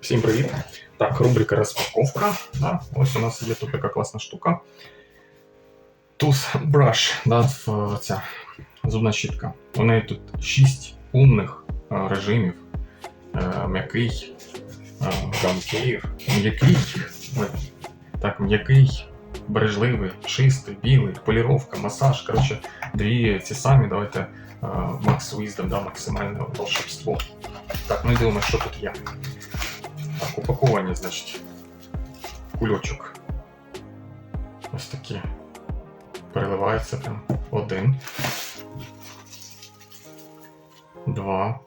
Всім привіт! Так, рубрика розпаковка. Да? Ось у нас є тут така класна штука. Tooth Brush, да, ця зубна щітка. У неї тут 6 умних е, режимів. Е, м'який, е, м'який, так, м'який, бережливий, чистий, білий, поліровка, масаж. Коротше, дві ці самі. Давайте е, Max Wisdom, да, максимальне волшебство. Так, ну і дивимося, що тут є. Так, упакування, значить, кульочок. Ось такі. Переливається там. Один. Два.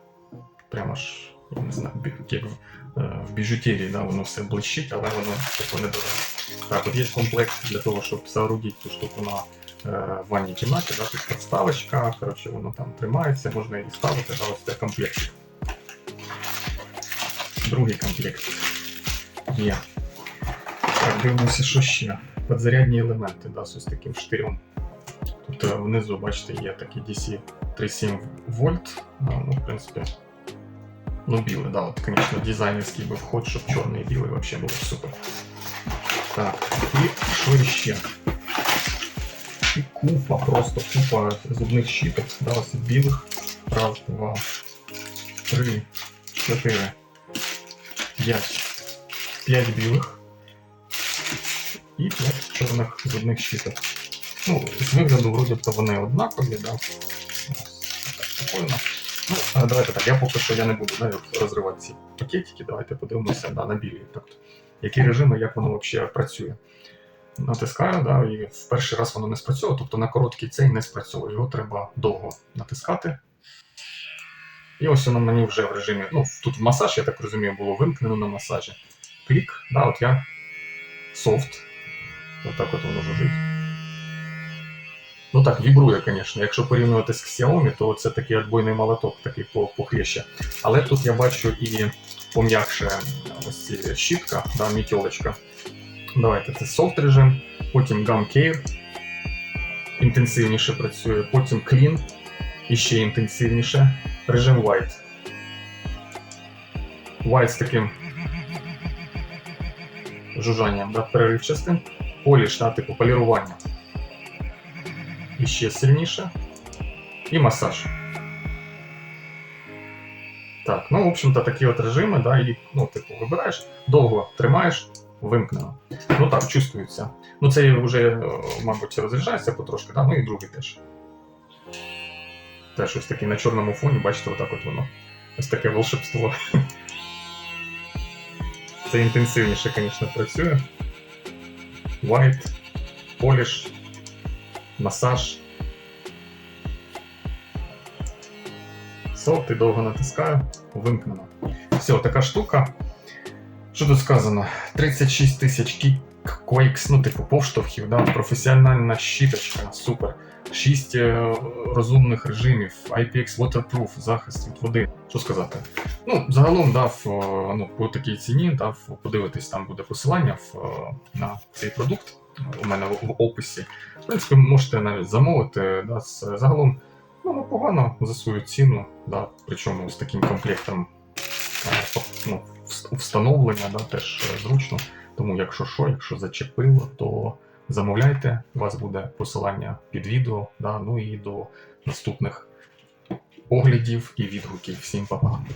Прямо ж, я не знаю, як в, е, біжутерії, да, воно все блищить, але воно типу не дорого. Так, от є комплект для того, щоб соорудити ту штуку на е, ванній кімнаті, да, тут підставочка, коротше, воно там тримається, можна її ставити, да, це комплект. Другий комплект є. Так, дивимося, що ще. Подзарядні елементи, да, з ось таким штирем. Тут е, внизу, бачите, є такий DC 3,7 вольт. Да, ну, в принципі, ну, білий, да, от, звісно, дизайнерський би вход, щоб чорний і білий взагалі було супер. Так, і що ще? І купа, просто купа зубних щіток. Да, ось білих. Раз, два, три, чотири, П'ять. П'ять білих і п'ять чорних зубних щіток. Ну, з вигляду, вроді то вони однакові, да. Ось. Ну, давайте так, я поки що я не буду от розривати ці пакетики, давайте подивимося да, на білі. Тобто, які режими, як воно взагалі працює. Натискаю, да, і в перший раз воно не спрацьовує, тобто на короткий цей не спрацьовує. Його треба довго натискати. І ось воно мені вже в режимі. Ну, тут масаж, я так розумію, було вимкнено на масажі. Клік, да, от я софт. Отак от воно лежить. Ну так, вібрує, звісно. Якщо порівнювати з Xiaomi, то це такий отбойний молоток, такий по- похлеще. Але тут я бачу і пом'якше ось ці щітка, да, мітьолочка. Давайте це софт режим, потім Gum Care інтенсивніше працює, потім Clean і ще інтенсивніше. Режим White. White з таким жужжанням, да, переривчастим. Поліш, да, типу полірування. І ще сильніше. І масаж. Так, ну, в общем-то, такі от режими, да, і, ну, типу, вибираєш, довго тримаєш, вимкнено. Ну так, чувствується. Ну, це вже, е, мабуть, розряджається потрошки, да? ну і другий теж. Теж ось такий на чорному фоні, бачите, отак от воно. Ось таке волшебство. Це інтенсивніше, звісно, працює. White, поліш, масаж. Софт і довго натискаю, вимкнено. Все, така штука. Що тут сказано? 36 тисяч кікквейкс, ну, типу, повштовхів, да? професіональна щіточка, супер. 6 е, розумних режимів, IPX Waterproof, захист від води. Що сказати? Ну, загалом дав ну, по такій ціні, дав подивитись, там буде посилання в, е, на цей продукт у мене в, описі. В принципі, можете навіть замовити. Да, загалом ну, непогано за свою ціну, да, причому з таким комплектом е, ну, встановлення да, теж е, зручно. Тому, якщо що, якщо зачепило, то замовляйте. У вас буде посилання під відео. Да, ну і до наступних оглядів і відгуків. Всім па-па.